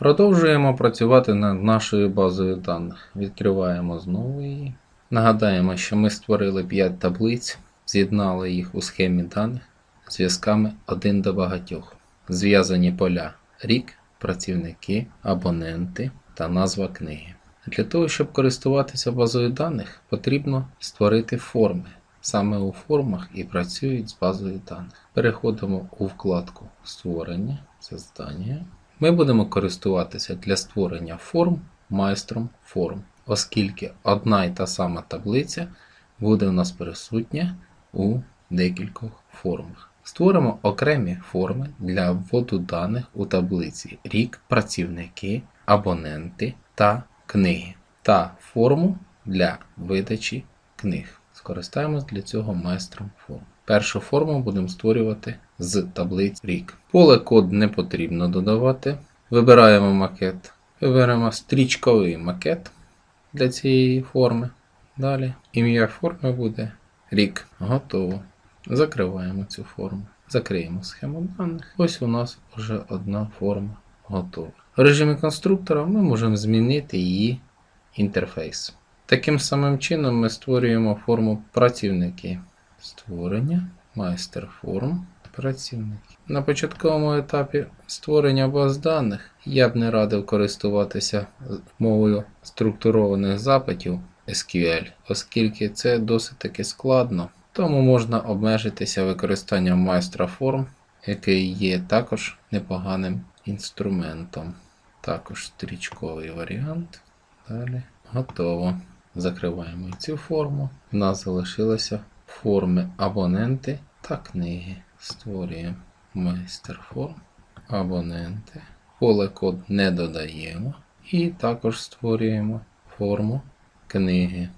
Продовжуємо працювати над нашою базою даних. Відкриваємо знову її. Нагадаємо, що ми створили 5 таблиць, з'єднали їх у схемі даних зв'язками один до багатьох. Зв'язані поля рік, працівники, абоненти та назва книги. Для того, щоб користуватися базою даних, потрібно створити форми. Саме у формах і працюють з базою даних. Переходимо у вкладку Створення, Создання. Ми будемо користуватися для створення форм майстром форм, оскільки одна і та сама таблиця буде у нас присутня у декількох формах. Створимо окремі форми для вводу даних у таблиці рік, працівники, абоненти та книги та форму для видачі книг. Скористаємось для цього майстром форм. Першу форму будемо створювати з таблиць рік. Поле код не потрібно додавати. Вибираємо макет. Виберемо стрічковий макет для цієї форми. Далі ім'я форми буде рік. Готово. Закриваємо цю форму. Закриємо схему даних. Ось у нас вже одна форма готова. В режимі конструктора ми можемо змінити її інтерфейс. Таким самим чином ми створюємо форму працівники. Створення, майстер форм, працівники. На початковому етапі створення баз даних я б не радив користуватися мовою структурованих запитів SQL, оскільки це досить таки складно. Тому можна обмежитися використанням майстра форм, який є також непоганим інструментом. Також стрічковий варіант. Далі. Готово. Закриваємо цю форму. У нас залишилися форми абоненти та книги. Створюємо майстер абоненти. Поле код не додаємо. І також створюємо форму книги.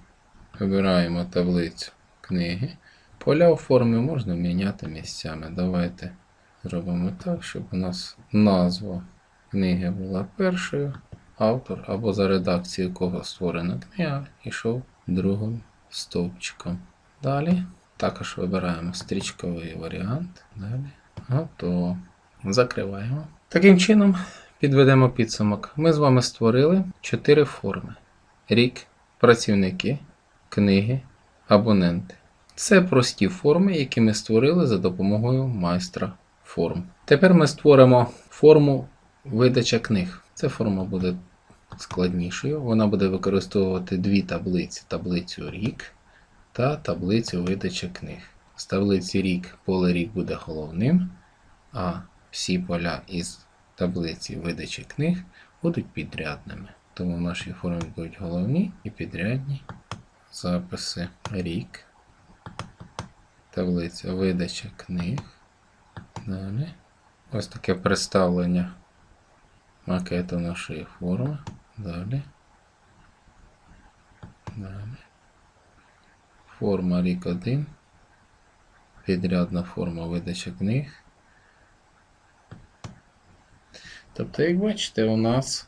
Вибираємо таблицю книги. Поля у формі можна міняти місцями. Давайте зробимо так, щоб у нас назва книги була першою, автор або за редакцією кого створена книга, йшов другим стовпчиком. Далі також вибираємо стрічковий варіант. Далі. Готово. Закриваємо. Таким чином, підведемо підсумок. Ми з вами створили 4 форми: рік, працівники, книги, абоненти. Це прості форми, які ми створили за допомогою майстра форм. Тепер ми створимо форму видача книг. Ця форма буде складнішою. Вона буде використовувати дві таблиці: таблицю рік та таблицю видачі книг. З таблиці рік поле рік буде головним, а всі поля із таблиці видачі книг будуть підрядними. Тому в нашій формі будуть головні і підрядні записи рік. Таблиця видача книг. Далі. Ось таке представлення макету нашої форми. Далі. Далі. Форма рік 1. Підрядна форма видачі книг. Тобто, як бачите, у нас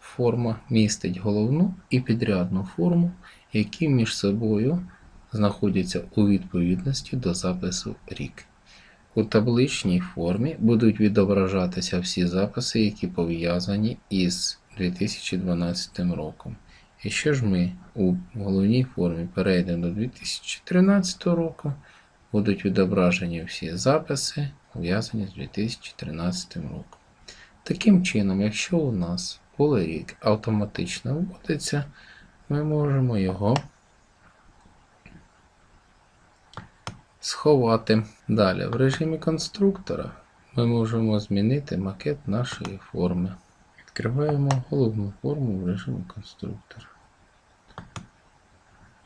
форма містить головну і підрядну форму, які між собою знаходяться у відповідності до запису рік. У табличній формі будуть відображатися всі записи, які пов'язані із 2012 роком. Якщо ж ми у головній формі перейдемо до 2013 року, будуть відображені всі записи, пов'язані з 2013 роком. Таким чином, якщо у нас поле рік автоматично вводиться, ми можемо його сховати. Далі, в режимі конструктора ми можемо змінити макет нашої форми. Відкриваємо головну форму в режимі конструктора.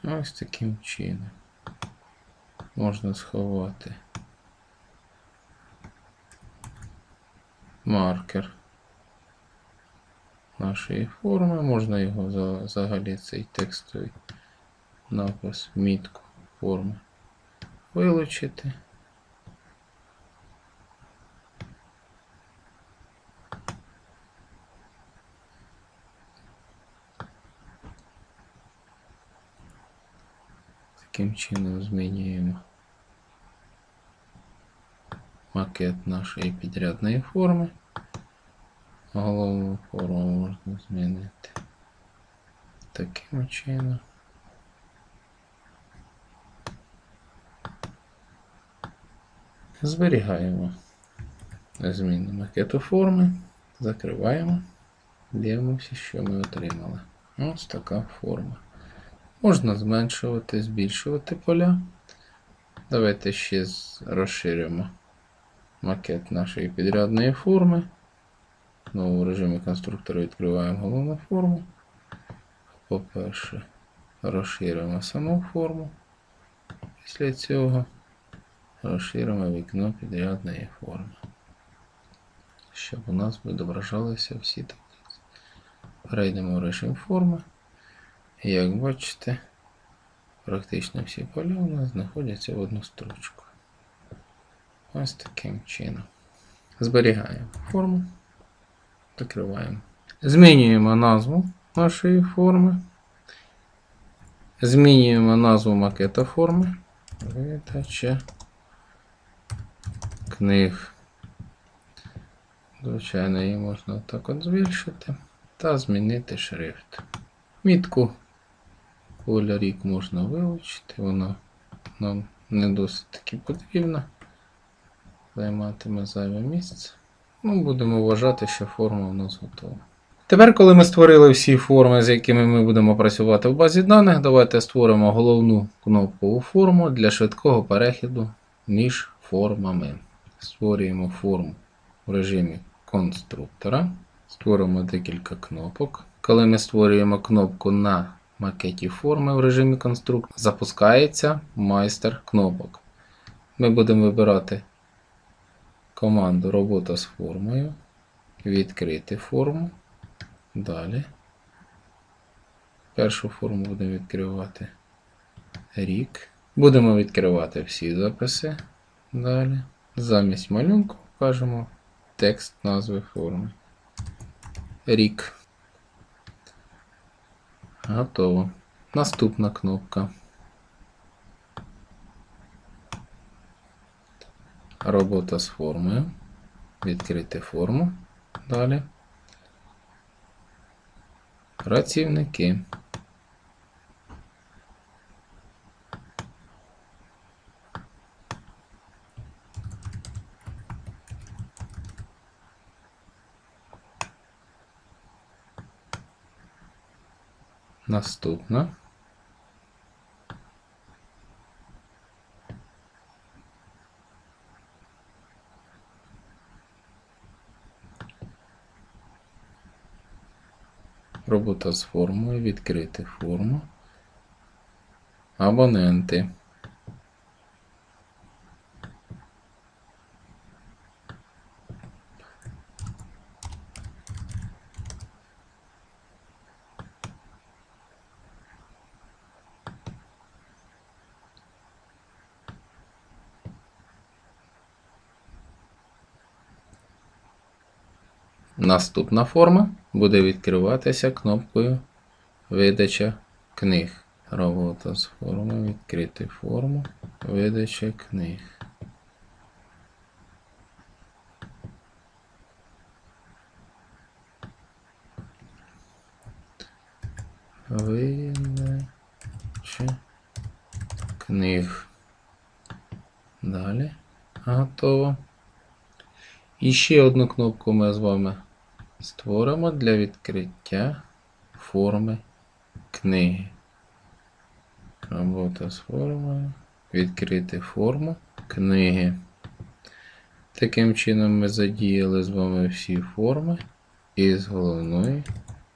Ось таким чином. Можна сховати. Маркер нашої форми, можна його взагалі цей текстовий напис, мітку форми вилучити. Таким чином змінюємо макет нашої підрядної форми. Головну форму можна змінити. Таким чином. Зберігаємо зміни макету форми, закриваємо, дивимося, що ми отримали. Ось така форма. Можна зменшувати, збільшувати поля. Давайте ще розширимо макет нашої підрядної форми. Знову в режимі конструктора відкриваємо головну форму. По-перше, розширимо саму форму. Після цього розширимо вікно підрядної форми. Щоб у нас відображалися всі таблиці. Перейдемо в режим форми. Як бачите, практично всі поля у нас знаходяться в одну строчку. Ось таким чином. Зберігаємо форму. Закриваємо. Змінюємо назву нашої форми. Змінюємо назву макета форми. Видача книг. Звичайно, її можна так от збільшити та змінити шрифт. Мітку поля рік можна вилучити, вона нам не досить таки потрібна. Займатиме зайве місце. Ну, будемо вважати, що форма у нас готова. Тепер, коли ми створили всі форми, з якими ми будемо працювати в базі даних, давайте створимо головну кнопкову форму для швидкого перехіду між формами. Створюємо форму в режимі конструктора. Створимо декілька кнопок. Коли ми створюємо кнопку на макеті форми в режимі конструктора, запускається майстер кнопок. Ми будемо вибирати команду робота з формою, відкрити форму. Далі. Першу форму будемо відкривати рік. Будемо відкривати всі записи. Далі. Замість малюнку вкажемо текст назви форми. Рік. Готово. Наступна кнопка. Робота з формою. Відкрити форму. Далі. Працівники. Наступна. Робота з формою, відкрити форму. Абоненти. Наступна форма буде відкриватися кнопкою Видача книг. Робота з формою, відкрити форму, видача книг. Видача книг. Далі. Готово. І ще одну кнопку ми з вами створимо для відкриття форми книги. Робота з формою. Відкрити форму книги. Таким чином ми задіяли з вами всі форми із головної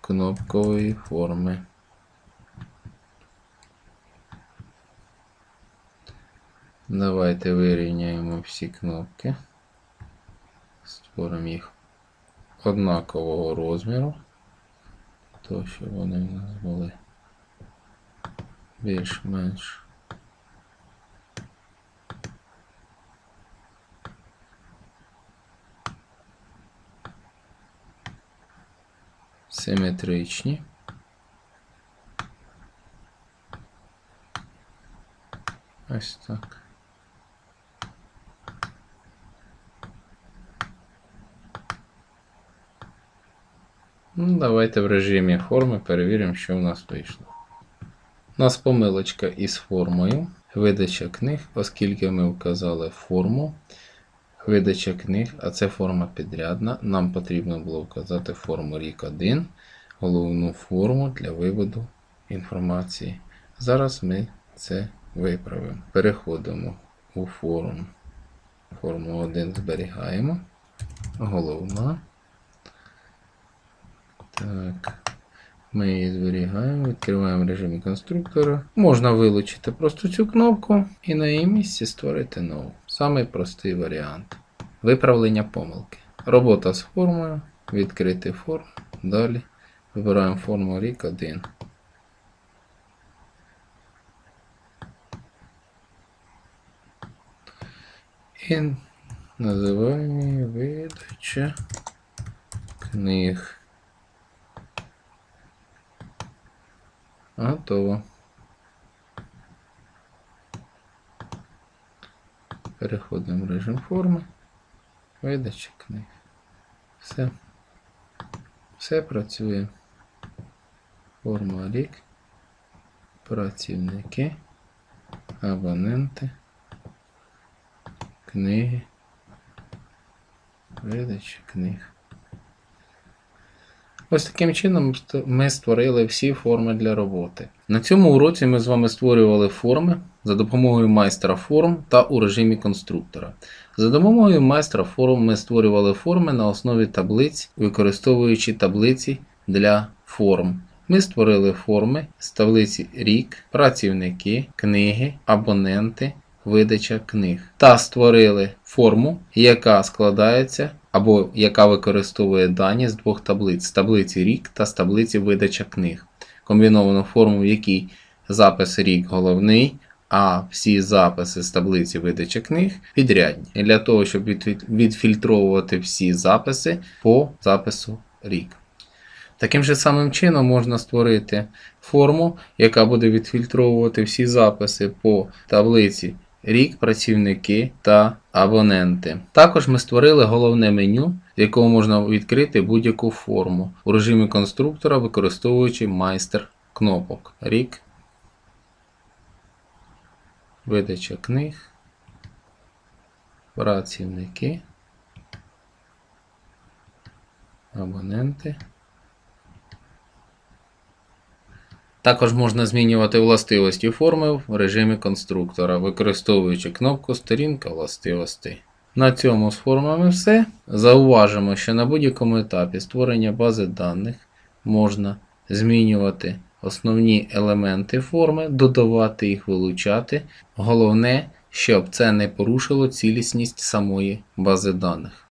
кнопкової форми. Давайте вирівняємо всі кнопки. Створимо їх однакового розміру, то щоб вони в нас були більш-менш симетричні. Ось так. Ну, давайте в режимі форми перевіримо, що в нас вийшло. У нас помилочка із формою. Видача книг, оскільки ми вказали форму. Видача книг, а це форма підрядна. Нам потрібно було вказати форму рік 1, головну форму для виводу інформації. Зараз ми це виправимо. Переходимо у форму. Форму 1 зберігаємо. Головна. Так. Ми її зберігаємо, відкриваємо режим конструктора. Можна вилучити просто цю кнопку і на її місці створити нову. Самий простий варіант. Виправлення помилки. Робота з формою. Відкрити форму. Далі. Вибираємо форму рік 1. І називаємо її видача книг. Готово. Переходимо в режим форми. Видача книг. Все. Все працює. Форма рік. Працівники. Абоненти. Книги. Видача книг. Ось таким чином ми створили всі форми для роботи. На цьому уроці ми з вами створювали форми за допомогою майстра форм та у режимі конструктора. За допомогою майстра форм ми створювали форми на основі таблиць, використовуючи таблиці для форм. Ми створили форми з таблиці рік, працівники, книги, абоненти, видача книг та створили форму, яка складається або яка використовує дані з двох таблиць: таблиці рік та з таблиці видача книг. Комбіновану форму, в якій запис рік головний, а всі записи з таблиці видача книг підрядні. І для того, щоб відфільтровувати всі записи по запису рік. Таким же самим чином можна створити форму, яка буде відфільтровувати всі записи по таблиці рік, працівники та абоненти. Також ми створили головне меню, з якого можна відкрити будь-яку форму у режимі конструктора, використовуючи майстер кнопок. Рік, видача книг, працівники, абоненти. Також можна змінювати властивості форми в режимі конструктора, використовуючи кнопку Сторінка властивостей. На цьому з формами все. Зауважимо, що на будь-якому етапі створення бази даних можна змінювати основні елементи форми, додавати їх, вилучати. Головне, щоб це не порушило цілісність самої бази даних.